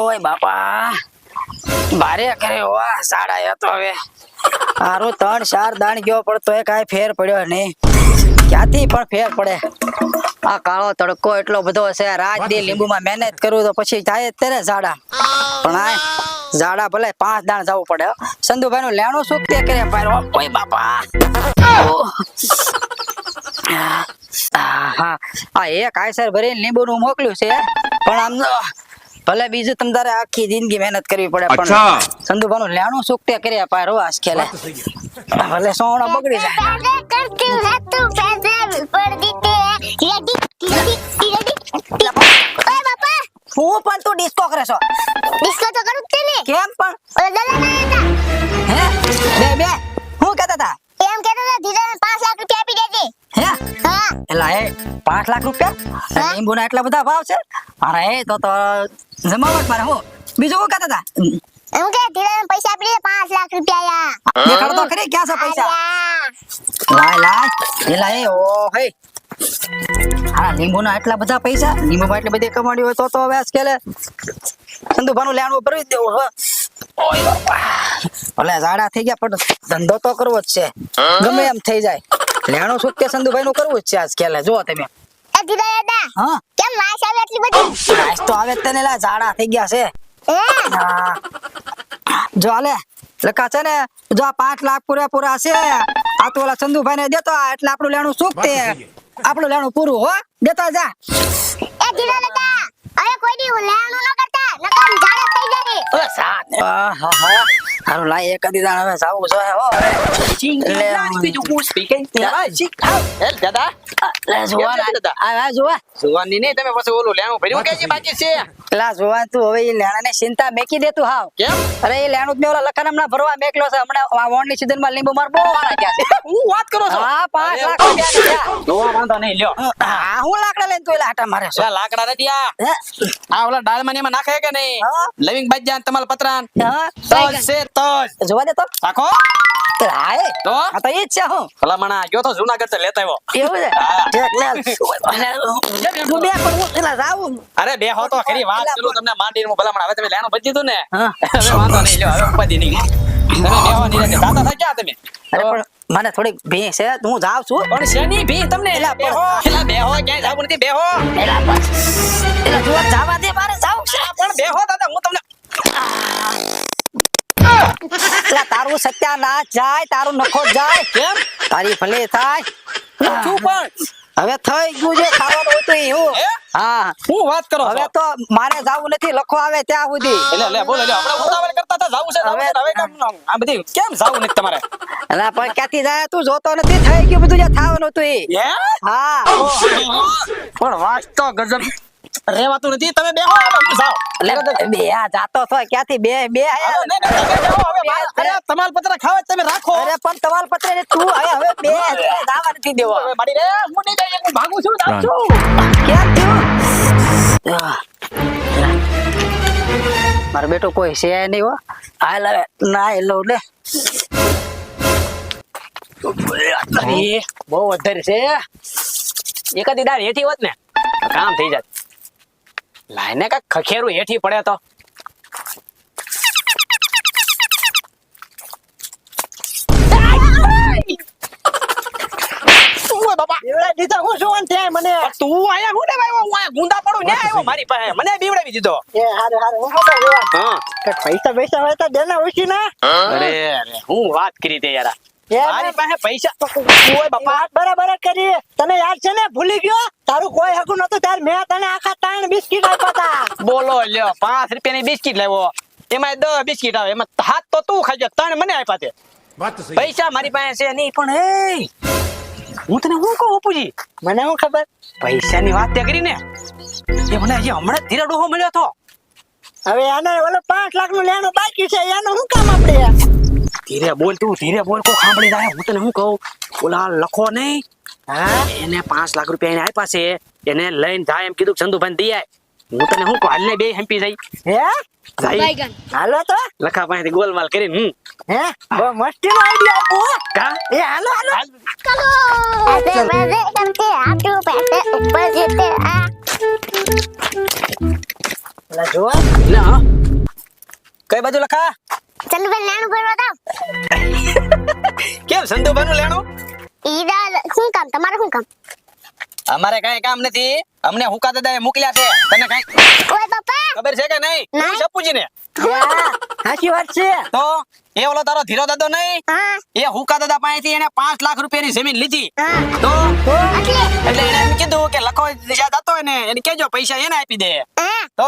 ઓય બાપા. ભારે કરે વાહ સાડા તો હવે. હારું ત્રણ ચાર દાણ ગયો, પણ તોય કાંઈ ફેર પડ્યો નહીં. ક્યાંથી પણ ફેર પડે? આ કાળો તડકો એટલો બધો છે રાત દી લીંબુમાં મહેનત કરું તો પછી થાય જ તેને ઝાડા. પણ આ ઝાડા ભલે પાંચ દાણ જવું પડે સંધુભાઈ નું લેણું સુખ તે કરે પાડો કોઈ બાપા. હા, આ એક આયસર ભરીને લીંબુનું મોકલ્યું છે. પણ આમ ભલે બીજું તમ તારે આખી જિંદગી મહેનત કરવી પડે પણ સંધુભાનું લેણું સુકતે કર્યા પાર વાસ ખેલે. ભલે સોણો બગડી જાય. હું પણ તું ડિસ્કો કરે છો? ડિસ્કો તો કરું કેમ પણ? બે બે. પાંચ લાખ રૂપિયા? લીંબુના એટલા બધા ભાવ છે? અરે તો તો જમાવટ મારે હું. બીજું શું કહેતા હતા? એમ કે ધીરે પૈસા આપી દે પાંચ લાખ રૂપિયા દેખાડો તો ખરી ક્યાં છે પૈસા? લાય લાય. એ લાય ઓ હે. હા લીંબુના એટલા બધા પૈસા? લીંબુમાં એટલી બધી કમાણી હોય તો તો હવે સ્કેલે સંધુભાનું લેણું ભરવી દેવું હવે ઓય બાપા. ભલે ઝાડા થઈ ગયા પણ ધંધો તો કરવો જ છે. ગમે એમ થઈ જાય. લેણું સુખ કે સંધુભાઈ નું કરવું જ છે આજ સ્કેલે જો તમે. એ ધીરે દાદા હા? કેમ માસ આવે એટલી બધી? માસ તો આવે તને લા ઝાડા થઈ ગયા છે. જો આલે લખા છે ને જો આ પાંચ લાખ પૂરેપૂરા છે આ તો ઓલા ચંદુભાઈ ને દેતો એટલે આપણું લેણું સુખ તે આપણું લેણું પૂરું હો. દેતો જા. એ ધીરે દાદા અરે કોઈ દી લેણું ન કરતા નકર ઝાડા થઈ જાય. આહાહા. હારું લાય એક દી દાણ હવે જાવું જોઈએ હો હવે. લે, દાદા લે જોવા કેમ દાદા? આ આ જોવા સુવાની નહીં તમે પછી ઓલું લેણું ભર્યું કે હજી બાકી છે પેલા જોવા તું હવે એ લેણાને ચિંતા મેકી દે તું હાવ કેમ અરે એ લેણું જ મેં ઓલા લખાણ હમણાં ભરવા મેકલો છે હમણાં આ વોણની સીઝનમાં લીંબુ માર બહુ વાળા ગયા છે હું વાત કરો છો હા પાંચ લાખ રૂપિયા. જોવા વાંધો નહીં લ્યો હા હું લાકડા લઈને તું એલા હાટા મારે છો લાકડા નથી આ? આ ઓલા ડાળમાં ને નાખે કે નહીં. લવિંગ બાજ્યા તમાલ પતરાન હા? તજ જોવા દે તો. રાખો. હા તો? આ તો ઈ જ છે હું. ભલામણા ગયો તો જુનાગઢથી લેતા આવ્યો. એવું છે? ઠેક લે. હું બે પણ હું પેલા જાઉં. અરે બે હો તો ખરી વાત કરું તમને. માંડી હું ભલામણ હવે તમે લેણું ભજી દીધું ને? હવે વાંધો નહીં લ્યો હવે ઉપાધિ નહીં. તમે બેહો નહીં દાદા થઈ ગયા તમે? અરે પણ મને થોડીક ભી છે હું જાઉં છું. પણ શેની ભી તમને? એલા પણ- બેહો એલા બેહો ક્યાંય જાવ નથી બેહો એલા બસ. એલા જોવા જાવા દે મારે જાવ છે. પણ બેહો દાદા. હું તારું સત્યાનાશ જાય તારું નખો જાય કેમ? તારી ભલે થાય. શું પણ હવે થઈ ગયું છે ખાવાનું હતું એવું હા. શું વાત કરો હવે તો મારે જાવું નથી લખો આવે ત્યાં સુધી. એટલે લે બોલો લે આપણે ઉતાવળ કરતા હતા જાવું છે હવે- હવે કેમ આ બધી કેમ જાવું નથી તમારે? એટલે પણ ક્યાંથી જાય? તું જોતો નથી થઈ ગયું બધું જે થવાનું હતું એ હા? પણ વાત તો ગજબ રેવાતું નથી. તમે બેહો હું એટલે બે આ જાતો છો ક્યાંથી બે બે તમે તમાલ પત્ર ખાવા તમે રાખો. અરે પણ તમાલ પત્ર ને તું હવે હવે બે દાવા નથી દેવો. મારી રે હું નહીં જઈએ, હું ભાગું છું જાઉં છું. ક્યાં થયું મારો બેટો કોઈ છે નહીં હો. હાલ લે. ના એ લઉં લે અરે, બહુ વધારે છે. એકાદી દાળ હેઠી હોત ને કામ થઈ જાત. લાઈને કાંઈક ખખેરું હેઠી પડે તો. ઓય બાપા? દીધા હું શું થાય મને? તું આયા હું ને આવ્યો? હું આયા ગુંડા પડું? ને આવ્યો મારી પાસે. મને બીવડાવી દીધો. એ હારું હારું હું ખબર જોવા હા. કે પૈસા પૈસા હોય તો દેના ઓછી ના અરે અરે હું વાત કરી તે યાર. મારી પાસે પૈસા ઓય બાપા. બરાબર કરી. તને યાદ છે ને? ભૂલી ગયો? તારું કોઈ હકું નતું તાર મેં તને આખા ત્રણ બિસ્કિટ આપ્યા બોલો લ્યો. પાંચ રૂપિયાની બિસ્કિટ લાવ્યો. એમાં દસ બિસ્કિટ આવે. એમાં હાથ તો તું ખાજો ત્રણ મને આપ્યા તે. પૈસા મારી પાસે છે નહીં પણ એ હું તને શું કહું અપુજી મને શું ખબર? પૈસાની વાત તે કરી ને એ મને હજી હમણાં જ ધીરે ડોહો મળ્યો હતો. હવે આને ઓલો પાંચ લાખનું લેવાનું બાકી છે. એનું શું કામ આપણે? धीरे बोल तू धीरे बोल को कहाँ बनी जाए होटल हूँ को बोला लखो नहीं इन्हें पाँच लाख रुपया इन्हें आई पास है इन्हें लाइन जाए हम किधर चंदू बंदी है होटल हूँ को हल्ले बे हम पी जाए है जाए हेलो तो लखा पाए गोल माल करे हम्म है वो मस्त आइडिया को का ये हेलो हेलो हेलो ऐसे मेरे एकदम के आते पैसे ऊपर जीते हैं ला जो ना कई बाजू लखा ચંદુભાઈ લેણું ભરવા દાવ કેમ સંધુભાઈ લેણું? ઈદા શું કામ? તમારે શું કામ? અમારે કઈ કામ નથી. અમને હુકા દાદા મોકલ્યા છે. તને કઈ ઓય બાપા! ખબર છે કે નહીં? નહીં. સપુજી ને સાચી વાત છે. તો એ ઓલો તારો ધીરો દાદો નહીં? એ હુકા દાદા પાસેથી એને પાંચ લાખ રૂપિયાની જમીન લીધી. તો? એટલે? એટલે એને એમ કીધું કે લખો યાદ દાતો એને એને કેજો પૈસા એને આપી દે. તો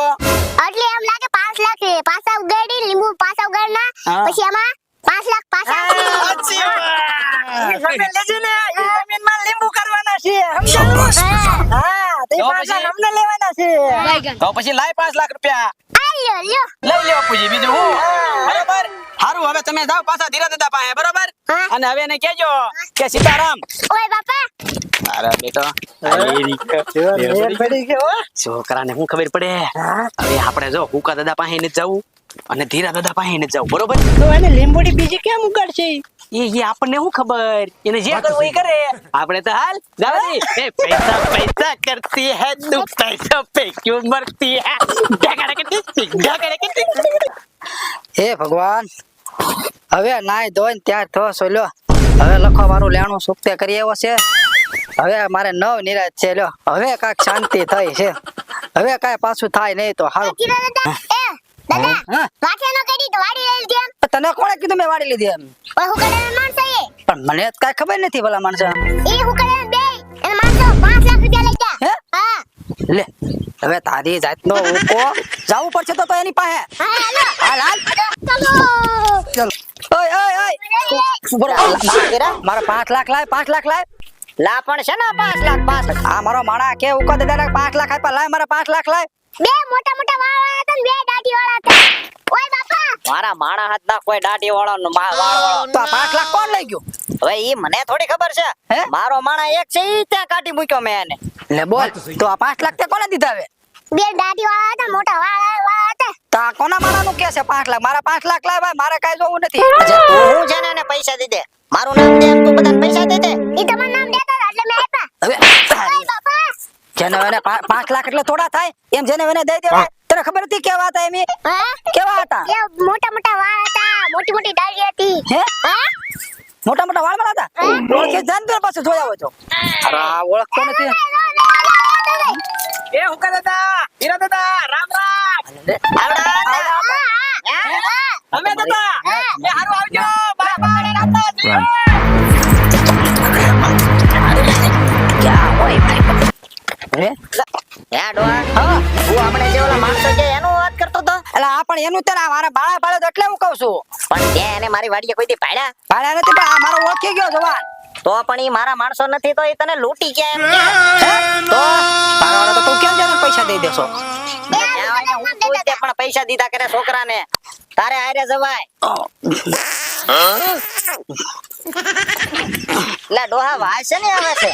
એટલે એમ લાગે પાંચ લાખ છે પાછા ઉગાડી લીંબુ પાછા ઉગાડના. પછી એમાં પાંચ લાખ પાછા સાચી વાત. લેજે ને જમીનમાં લીંબુ કરવાના છે સમજાયું? હા? અમને લેવાના છે. તો પછી લાય પાંચ લાખ રૂપિયા. લઈ લ્યો પૂજી બીજું હું? બરોબર? હારું હવે તમે જાઓ પાછા ધીરા દાદા પાસે બરોબર? અને હવે એને કેજો કે સીતારામ. ઓય બાપા. અરે બેટો મેર પડી ગયો હો. છોકરાને શું ખબર પડે? હવે આપણે જો હુકા દાદા પાસે નથી જવું. અને ધીરા દાદા પાસે એને જાવ બરોબર? તો એને લીંબુડી બીજી કેમ ઉગાડશે? એ એ આપણને શું ખબર? એને જે કરવું એ કરે. આપણે તો હાલ જાવડી એ પૈસા પૈસા કરતી હે તું પૈસા પે ક્यों મરતી હે. ઢાકડે કે ઢાકડે કે હે ભગવાન હવે નાય ધોઈને ત્યાર થો સોલ્યો હવે લખવા મારું લેણું સુક્તે કરી આવ્યો છે. હવે મારે નવ નિરાશ છે લ્યો. હવે કાંઈક શાંતિ થઈ છે. હવે કાંઈ પાછું થાય નહીં તો સારું તો વાડી લઈ લીધી એમ. તને કોણે કીધું મેં વાડી લીધી એમ? ઓય હુકડાના માણસો એ? પણ મને તો ખબર નથી ભલા માણસો. એ હુકડાના બે. અને માણસો પાંચ લાખ રૂપિયા લઈ ગયા. હા? લે હવે તારી જાતનો ઉકો જવું પડશે તો એની પાસે. હા હાલો હાલ હાલ. ચલો. ઓય ઓય ઓય. બરોબર મારા પાંચ લાખ લાય પાંચ લાખ લાય. લા પણ છે ને પાંચ લાખ પાંચ લાખ. આ મારો માણા કે ઉકો દાદા પાંચ લાખ આપ્યા લાય મારા પાંચ લાખ લાય. બે મોટા મોટા વાળા હતા ને બે દાઢી વાળા હતા ઓય બાપા મારા માણા હાથ ના કોઈ દાઢી વાળો વાળ વાળો. તો આ પાંચ લાખ કોણ લઈ ગયું? હવે ઈ મને થોડી ખબર છે. મારો માણા એક છે ઈ ત્યાં કાઢી મૂક્યો મેં એને. લે બોલ તો આ પાંચ લાખ તે કોને દીધા હવે? બે દાઢી વાળા હતા મોટા વાળા વાળા હતા. તો આ કોના માણાનું કે છે પાંચ લાખ? મારા પાંચ લાખ લાય ભાઈ મારે કાંઈ જોવું નથી. હું. છે ને એને પૈસા દે મારું નામ દે એમ તું બધાને પૈસા દે ઈ તમારું નામ દેતા એટલે મેં આપ્યા. હવે જેને પાંચ લાખ એટલે થોડા થાય એમ જેને એને દઈ દેવાય. તને ખબર હતી કેવા હતા એમી કેવા હતા? મોટા મોટા વાળ હતા મોટી મોટી દાઢી હતી. હે? મોટા મોટા વાળ હતા? ઓળખે જાન તો પાછું જોયા હોય તો અરે આ ઓળખતો નથી. એ હુકા દાદા હીરા દાદા રામ રામ. આવડા અમે દાદા એ હારું આવજો. બાય બાય રામ ક્યાં હોય ભાઈ? હે? હે તું આપણે જે ઓલા માણસો છે એનું વાત કરતો તો એટલે આ પણ એનું મારા બાળા પાડે તો એટલે હું કહું છું. પણ ત્યાં એને મારી વાડીએ કોઈ દી પાડ્યા? ભાડા નથી પણ આ મારો ઓળખી ગયો જવાન તો પણ ઈ મારા માણસો નથી તો ઈ તને લૂટી ગયા એમ. કે. તો તારા તો તું કેમ જાને પૈસા દઈ દેશો? હું તે પણ પૈસા દીધા કરે છોકરાને. તારે આરે જવાય. લે ડોહા છે ને આવે છે.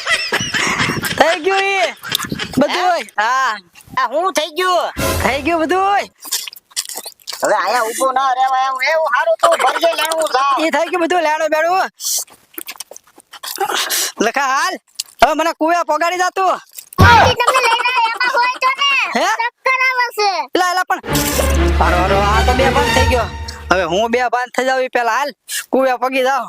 થઈ ગયું ઈ. બધું હા. આ હું થઈ ગયું? થઈ ગયું બધું હવે આયા ઊભો ના રહેવાય એમ એવું સારું તું ભરજે લેણું જા એ થઈ ગયું બધું લેણું બેડું લખા હાલ. હવે મને કુવે પગાડી જાતું તું. તમને લઈ જાય હોય તો ને હે? એલા એલા પણ હારો હારો આ તો બે બંધ થઈ ગયો. હવે હું બે બંધ થઈ જાવ પેલા હાલ. કુવે પગી જાવ